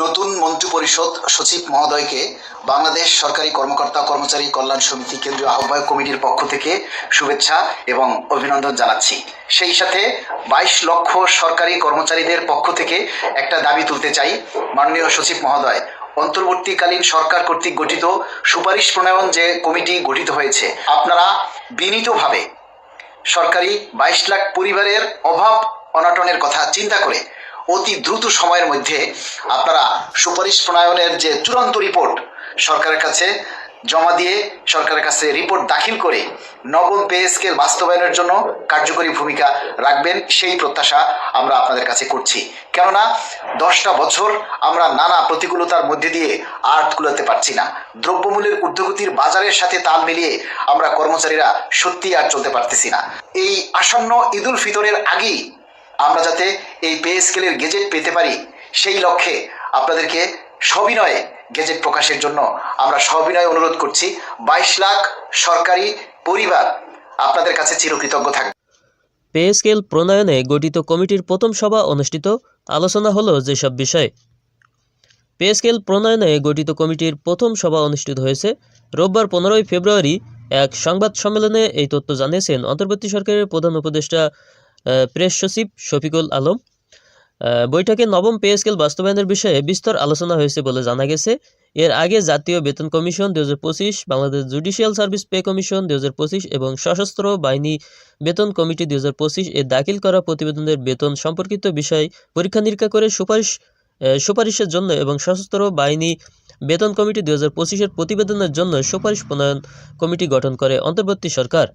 নতুন মন্ত্রিপরিষদ সচিব মহোদয়কে বাংলাদেশ সরকারি কর্মকর্তা কর্মচারী কল্যাণ সমিতি কেন্দ্রীয় আহ্বায়ক কমিটির পক্ষ থেকে শুভেচ্ছা এবং অভিনন্দন জানাচ্ছি। সেই সাথে বাইশ লক্ষ সরকারি কর্মচারীদের পক্ষ থেকে একটা দাবি তুলতে চাই মাননীয় সচিব মহোদয়। অন্তর্বর্তীকালীন সরকার কর্তৃক গঠিত সুপারিশ প্রণয়ন যে কমিটি গঠিত হয়েছে, আপনারা বিনীতভাবে সরকারি বাইশ লাখ পরিবারের অভাব অনটনের কথা চিন্তা করে অতি দ্রুত সময়ের মধ্যে আপনারা সুপারিশ প্রণয়নের যে চূড়ান্ত রিপোর্ট সরকারের কাছে জমা দিয়ে সরকারের কাছে রিপোর্ট দাখিল করে নবম পে স্কেল বাস্তবায়নের জন্য কার্যকরী ভূমিকা রাখবেন, সেই প্রত্যাশা আমরা আপনাদের কাছে করছি। কেননা দশটা বছর আমরা নানা প্রতিকূলতার মধ্যে দিয়ে আর্ট কুলাতে পারছি না। দ্রব্যমূল্যের ঊর্ধ্বগতির বাজারের সাথে তাল মিলিয়ে আমরা কর্মচারীরা সত্যি আর চলতে পারতেছি না। এই আসন্ন ঈদুল ফিতরের আগেই আমরা যাতে এই পে স্কেলের গেজেট পেতে পারি, সেই লক্ষ্যে আপনাদেরকে সবিনয়ে গেজেট প্রকাশের জন্য আমরা সবিনয়ে অনুরোধ করছি। বাইশ লাখ সরকারি পরিবার আপনাদের কাছে চিরকৃতজ্ঞ থাকবে। পে স্কেল প্রণয়নে গঠিত কমিটির প্রথম সভা অনুষ্ঠিত। আলোচনা হলো যেসব বিষয়ে। পে স্কেল প্রণয়নে গঠিত কমিটির প্রথম সভা অনুষ্ঠিত হয়েছে রোববার পনেরোই ফেব্রুয়ারি এক সংবাদ সম্মেলনে এই তথ্য জানিয়েছেন অন্তর্বর্তী সরকারের প্রধান উপদেষ্টা প্রেস সচিব শফিকুল আলম। বৈঠকে নবম পে স্কেল বাস্তবায়নের বিষয়ে বিস্তর আলোচনা হয়েছে বলে জানা গেছে। এর আগে জাতীয় বেতন কমিশন দুই হাজার পঁচিশ, Bangladesh judicial service pay commission দুই হাজার পঁচিশ এবং সশস্ত্র বাহিনী বেতন কমিটি দুই হাজার পঁচিশ এ দাখিল করা প্রতিবেদনের বেতন সম্পর্কিত বিষয় পরীক্ষা নিরীক্ষা করে সুপারিশ সুপারিশের জন্য এবং সশস্ত্র বাহিনী বেতন কমিটি দুই হাজার প্রতিবেদনের জন্য সুপারিশ প্রণয়ন কমিটি গঠন করে অন্তর্বর্তী সরকার।